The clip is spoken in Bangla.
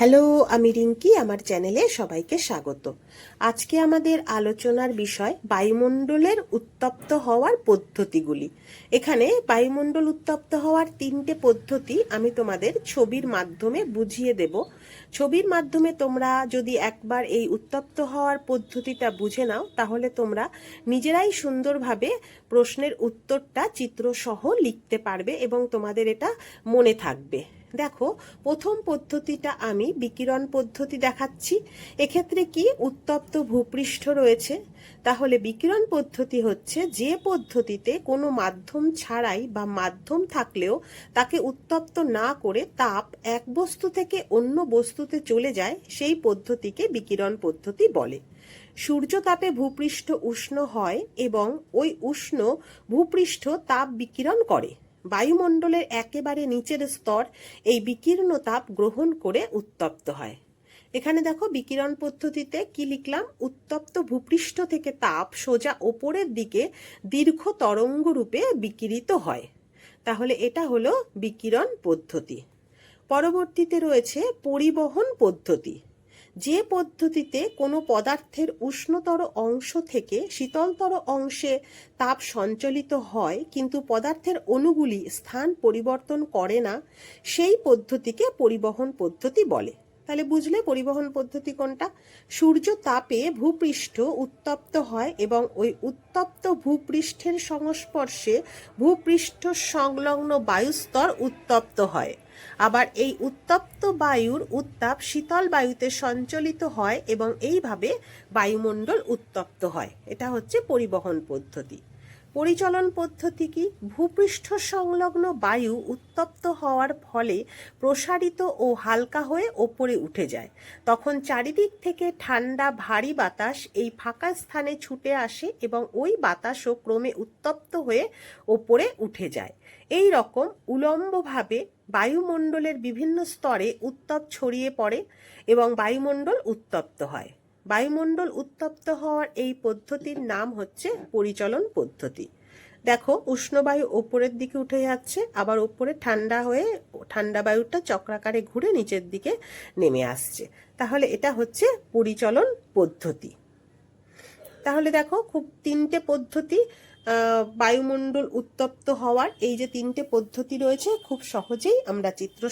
হ্যালো, আমি রিঙ্কি, আমার চ্যানেলে সবাইকে স্বাগত। আজকে আমাদের আলোচনার বিষয় বায়ুমণ্ডলের উত্তপ্ত হওয়ার পদ্ধতিগুলি। এখানে বায়ুমণ্ডল উত্তপ্ত হওয়ার তিনটে পদ্ধতি আমি তোমাদের ছবির মাধ্যমে বুঝিয়ে দেব। ছবির মাধ্যমে তোমরা যদি একবার এই উত্তপ্ত হওয়ার পদ্ধতিটা বুঝে নাও, তাহলে তোমরা নিজেরাই সুন্দরভাবে প্রশ্নের উত্তরটা চিত্রসহ লিখতে পারবে এবং তোমাদের এটা মনে থাকবে। দেখো, প্রথম পদ্ধতিটা আমি বিকিরণ পদ্ধতি দেখাচ্ছি। এক্ষেত্রে কি উত্তপ্ত ভূপৃষ্ঠ রয়েছে? তাহলে বিকিরণ পদ্ধতি হচ্ছে যে পদ্ধতিতে কোনো মাধ্যম ছাড়াই বা মাধ্যম থাকলেও তাকে উত্তপ্ত না করে তাপ এক বস্তু থেকে অন্য বস্তুতে চলে যায়, সেই পদ্ধতিকে বিকিরণ পদ্ধতি বলে। সূর্য তাপে ভূপৃষ্ঠ উষ্ণ হয় এবং ওই উষ্ণ ভূপৃষ্ঠ তাপ বিকিরণ করে। বায়ুমণ্ডলের একেবারে নিচের স্তর এই বিকীর্ণ তাপ গ্রহণ করে উত্তপ্ত হয়। এখানে দেখো বিকিরণ পদ্ধতিতে কি লিখলাম? উত্তপ্ত ভূপৃষ্ঠ থেকে তাপ সোজা ওপরের দিকে দীর্ঘ তরঙ্গ রূপে বিকিরিত হয়। তাহলে এটা হলো বিকিরণ পদ্ধতি। পরবর্তীতে রয়েছে পরিবহন পদ্ধতি। যে পদ্ধতিতে কোনো পদার্থের উষ্ণতর অংশ থেকে শীতলতর অংশে তাপ সঞ্চালিত হয়, কিন্তু পদার্থের অণুগুলি স্থান পরিবর্তন করে না, সেই পদ্ধতিকে পরিবহন পদ্ধতি বলে। তাহলে বুঝলে পরিবহন পদ্ধতি কোনটা? সূর্য তাপে ভূপৃষ্ঠ উত্তপ্ত হয় এবং ওই উত্তপ্ত ভূপৃষ্ঠের সংস্পর্শে ভূপৃষ্ঠ সংলগ্ন বায়ুস্তর উত্তপ্ত হয়। আবার এই উত্তপ্ত বায়ুর উত্তাপ শীতল বায়ুতে সঞ্চালিত হয় এবং এইভাবে বায়ুমণ্ডল উত্তপ্ত হয়। এটা হচ্ছে পরিবহন পদ্ধতি। পরিচলন পদ্ধতি কি? ভূপৃষ্ঠ সংলগ্ন বায়ু উত্তপ্ত হওয়ার ফলে প্রসারিত ও হালকা হয়ে ওপরে উঠে যায়। তখন চারিদিক থেকে ঠান্ডা, ভারী বাতাস এই ফাঁকা স্থানে ছুটে আসে এবং ওই বাতাসও ক্রমে উত্তপ্ত হয়ে ওপরে উঠে যায়। এই রকম উলম্বভাবে বায়ুমণ্ডলের বিভিন্ন স্তরে উত্তাপ ছড়িয়ে পড়ে এবং বায়ুমণ্ডল উত্তপ্ত হয়। বায়ুমণ্ডল উত্তপ্ত হওয়ার এই পদ্ধতির নাম হচ্ছে পরিচলন পদ্ধতি। দেখো উষ্ণবায়ু ওপরের দিকে উঠে যাচ্ছে, আবার ওপরে ঠান্ডা হয়ে ঠান্ডা বায়ুটা চক্রাকারে ঘুরে নিচের দিকে নেমে আসছে। তাহলে এটা হচ্ছে পরিচলন পদ্ধতি। তাহলে দেখো, খুব তিনটে পদ্ধতি বায়ুমণ্ডল উত্তপ্ত হওয়ার। এই যে তিনটে পদ্ধতি রয়েছে, খুব সহজেই আমরা চিত্র